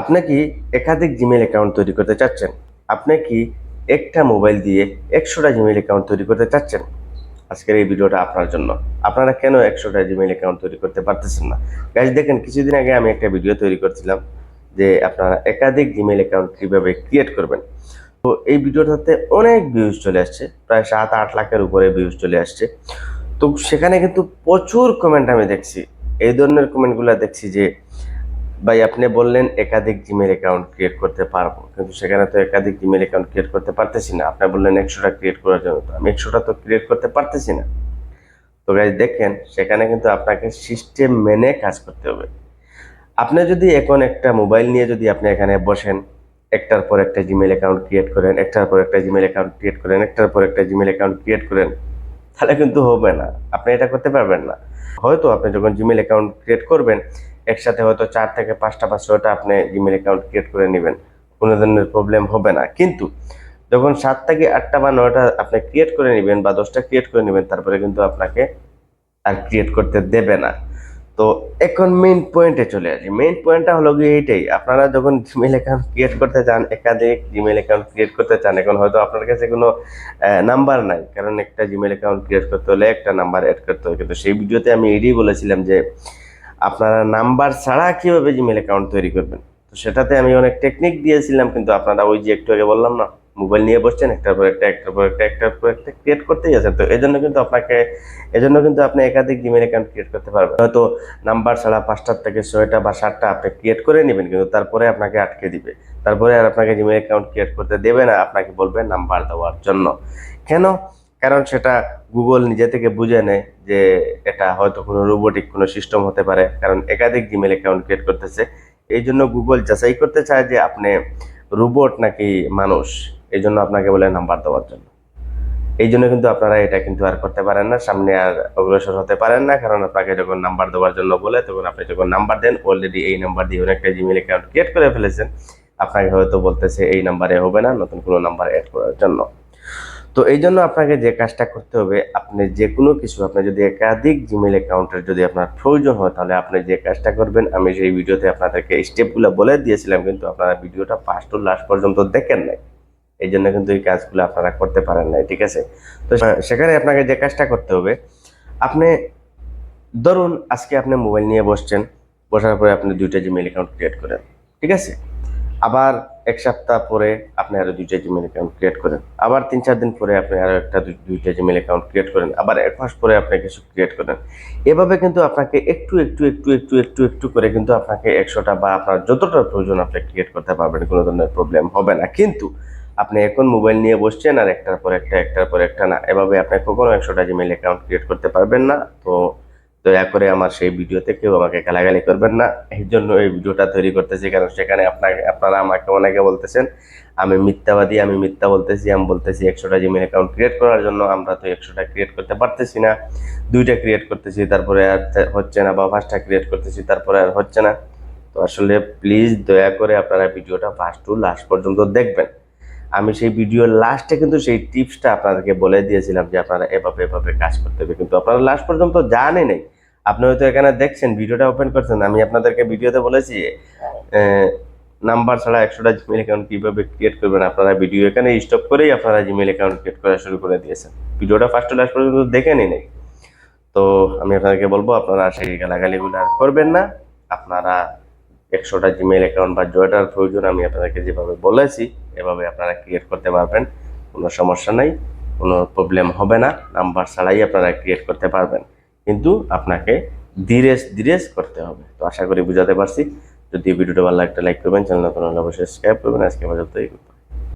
আপনি কি একাধিক জিমেল অ্যাকাউন্ট তৈরি করতে চাচ্ছেন? আপনি কি একটা মোবাইল দিয়ে একশোটা জিমেল অ্যাকাউন্ট তৈরি করতে চাচ্ছেন? আজকের এই ভিডিওটা আপনার জন্য। আপনারা কেন একশোটা জিমেল অ্যাকাউন্ট তৈরি করতে পারতেছেন না? গাইজ দেখেন, কিছুদিন আগে আমি একটা ভিডিও তৈরি করছিলাম যে আপনারা একাধিক জিমেল অ্যাকাউন্ট কীভাবে ক্রিয়েট করবেন। তো এই ভিডিওটাতে অনেক ভিউজ চলে আসছে, প্রায় সাত আট লাখের উপরে ভিউজ চলে আসছে। তো সেখানে কিন্তু প্রচুর কমেন্ট আমি দেখছি। এই ধরনের কমেন্টগুলো দেখছি যে ভাই, আপনি বললেন একাধিক জিমেল অ্যাকাউন্ট ক্রিয়েট করতে পারব। কিন্তু সেখানে তো একাধিক জিমেল অ্যাকাউন্ট ক্রিয়েট করতে পারতেছি না। আপনি বললেন একশোটা ক্রিয়েট করার জন্য। তো আমি একশোটা তো ক্রিয়েট করতে পারতেছি না। তো গাইজ দেখেন, সেখানে কিন্তু আপনাকে সিস্টেম মেনে কাজ করতে হবে। আপনি যদি এখন একটা মোবাইল নিয়ে যদি আপনি এখানে বসেন, একটার পর একটা জিমেল অ্যাকাউন্ট ক্রিয়েট করেন, একটার পর একটা জিমেল অ্যাকাউন্ট ক্রিয়েট করেন, একটার পর একটা জিমেল অ্যাকাউন্ট ক্রিয়েট করেন তাহলে কিন্তু হবে না। আপনি এটা করতে পারবেন না। হয়তো আপনি যখন জিমেল অ্যাকাউন্ট ক্রিয়েট করবেন, একসাথে হয়তো চার থেকে পাঁচটা বা ছয়টা আপনি জিমেল অ্যাকাউন্ট ক্রিয়েট করে নেবেন। কোনো ধরনের প্রবলেম হবে না। কিন্তু যখন সাত থেকে আটটা বা নয়টা আপনি ক্রিয়েট করে নেবেন বা দশটা ক্রিয়েট করে নেবেন, তারপরে কিন্তু আপনাকে আর ক্রিয়েট করতে দেবে না। তো এখন মেইন পয়েন্টে চলে আসি। মেইন পয়েন্টটা হলো গিয়ে এইটাই, আপনারা যখন জিমেল অ্যাকাউন্ট ক্রিয়েট করতে চান, একাধিক জিমেল অ্যাকাউন্ট ক্রিয়েট করতে চান, এখন হয়তো আপনার কাছে কোনো নাম্বার নাই, কারণ একটা জিমেল অ্যাকাউন্ট ক্রিয়েট করতে হলে একটা নাম্বার অ্যাড করতে হয় কিন্তু সেই ভিডিওতে আমি এটাই বলেছিলাম যে, আপনারা নাম্বার ছাড়া কীভাবে জিমেল অ্যাকাউন্ট তৈরি করবেন? তো সেটাতে আমি অনেক টেকনিক দিয়েছিলাম, কিন্তু আপনারা ওই যে একটু আগে বললাম না মোবাইল নিয়ে বসছেন, একটার পর একটা, একটার পর একটা, একটার পর একটা ক্রিয়েট করতেই আছেন তো এই জন্য কিন্তু আপনাকে, এজন্য কিন্তু আপনি একাধিক জিমেল অ্যাকাউন্ট ক্রিয়েট করতে পারবেন। হয়তো নাম্বার ছাড়া পাঁচটার থেকে ছয়টা বা সাতটা আপনি ক্রিয়েট করে নেবেন, কিন্তু তারপরে আপনাকে আটকে দিবে। তারপরে আর আপনাকে জিমেল অ্যাকাউন্ট ক্রিয়েট করতে দেবে না, আপনাকে বলবে নাম্বার দেওয়ার জন্য। কেন? কারণ সেটা গুগল নিজে থেকে বুঝে নেয় যে এটা হয়তো কোনো রোবোটিক কোনো সিস্টেম হতে পারে, কারণ একাধিক জিমেল অ্যাকাউন্ট ক্রিয়েট করতেছে। এই জন্য গুগল যাচাই করতে চায় যে আপনি রোবট নাকি মানুষ। এই জন্য আপনাকে বলে নাম্বার দেওয়ার জন্য। এই জন্য কিন্তু আপনারা এটা কিন্তু আর করতে পারেন না, সামনে আর অগ্রসর হতে পারেন না, কারণ আপনাকে যখন নাম্বার দেওয়ার জন্য বলে, তখন আপনি যখন নাম্বার দেন অলরেডি এই নাম্বার দিয়ে অনেকটা জিমেল অ্যাকাউন্ট ক্রিয়েট করে ফেলেছেন। আপনাকে হয়তো বলতেছে এই নাম্বারে হবে না, নতুন কোনো নাম্বার অ্যাড করার জন্য। তো এই জন্য আপনাকে যে কাজটা করতে হবে, আপনি যে কোনো কিছু, আপনি যদি একাধিক জিমেল অ্যাকাউন্টের যদি আপনার প্রয়োজন হয়, তাহলে আপনি যে কাজটা করবেন, আমি সেই ভিডিওতে আপনাদেরকে স্টেপগুলো বলে দিয়েছিলাম, কিন্তু আপনারা ভিডিওটা ফার্স্ট টু লাস্ট পর্যন্ত দেখেন নাই। এই জন্য কিন্তু এই কাজগুলো আপনারা করতে পারেন নাই, ঠিক আছে? তো সেখানে আপনাকে যে কাজটা করতে হবে, আপনি ধরুন আজকে আপনি মোবাইল নিয়ে বসছেন, বসার পরে আপনি দুইটা জিমেল অ্যাকাউন্ট ক্রিয়েট করেন, ঠিক আছে? আবার এক সপ্তাহ পরে আপনি আরও দুইটা জিমেল অ্যাকাউন্ট ক্রিয়েট করেন, আবার তিন চার দিন পরে আপনি আরও একটা দুই- দুইটা জিমেল অ্যাকাউন্ট ক্রিয়েট করেন, আবার এক মাস পরে আপনি কিছু ক্রিয়েট করেন। এভাবে কিন্তু আপনাকে একটু একটু একটু একটু একটু একটু করে কিন্তু আপনাকে একশোটা বা আপনার যতটা প্রয়োজন আপনি ক্রিয়েট করতে পারবেন, কোনো ধরনের প্রবলেম হবে না। কিন্তু আপনি এখন মোবাইল নিয়ে বসছেন আর একটার পর একটা, একটার পর একটা না, এভাবে আপনি কখনো একশোটা জিমেল অ্যাকাউন্ট ক্রিয়েট করতে পারবেন না। তো দয়া করে আমার সেই ভিডিওতে কেউ আমাকে গালাগালি করবেন না। এই জন্য এই ভিডিওটা তৈরি করতেছি কারণ সেখানে আপনাকে, আপনারা আমাকে অনেকে বলতেছেন, আমি মিথ্যাবাদী, আমি মিথ্যা বলতেছি, আমি বলতেছি একশোটা জিমেল অ্যাকাউন্ট ক্রিয়েট করার জন্য আমরা তো একশোটা ক্রিয়েট করতে পারতেছি না। দুইটা ক্রিয়েট করতেছি, তারপরে আর হচ্ছে না বা ফার্স্টটা ক্রিয়েট করতেছি, তারপরে আর হচ্ছে না। তো আসলে প্লিজ দয়া করে আপনারা ভিডিওটা ফার্স্ট টু লাস্ট পর্যন্ত দেখবেন। আমি সেই ভিডিওর লাস্টে কিন্তু সেই টিপসটা আপনাদেরকে বলে দিয়েছিলাম যে আপনারা এভাবে এভাবে কাজ করতে হবে। কিন্তু আপনারা লাস্ট পর্যন্ত জানেন নেই। আপনি হয়তো এখানে দেখছেন ভিডিওটা ওপেন করছেন। আমি আপনাদেরকে ভিডিওতে বলেছি নাম্বার ছাড়া একশোটা জিমেল অ্যাকাউন্ট কীভাবে ক্রিয়েট করবেন? আপনারা ভিডিও এখানে স্টপ করেই আপনারা জিমেল অ্যাকাউন্ট ক্রিয়েট করা শুরু করে দিয়েছেন। ভিডিওটা ফার্স্ট লাস্ট পর্যন্ত দেখে নিন তো আমি আপনাদেরকে বলব, আপনারা সেই গালাগালিগুলো আর করবেন না। আপনারা একশোটা জিমেল অ্যাকাউন্ট বা জয়টার প্রয়োজন আমি আপনাদেরকে যেভাবে বলেছি এভাবে আপনারা ক্রিয়েট করতে পারবেন, কোনো সমস্যা নেই, কোনো প্রবলেম হবে না নাম্বার ছাড়াই আপনারা ক্রিয়েট করতে পারবেন। কিন্তু আপনাকে ধীরে ধীরে করতে হবে। তো আশা করি বুঝাতে পারছি। যদি ভিডিওটা ভালো লাগে একটা লাইক করবেন চ্যানেল নতুন হলে অবশ্যই সাবস্ক্রাইব করবেন। আজকে পর্যন্ত এই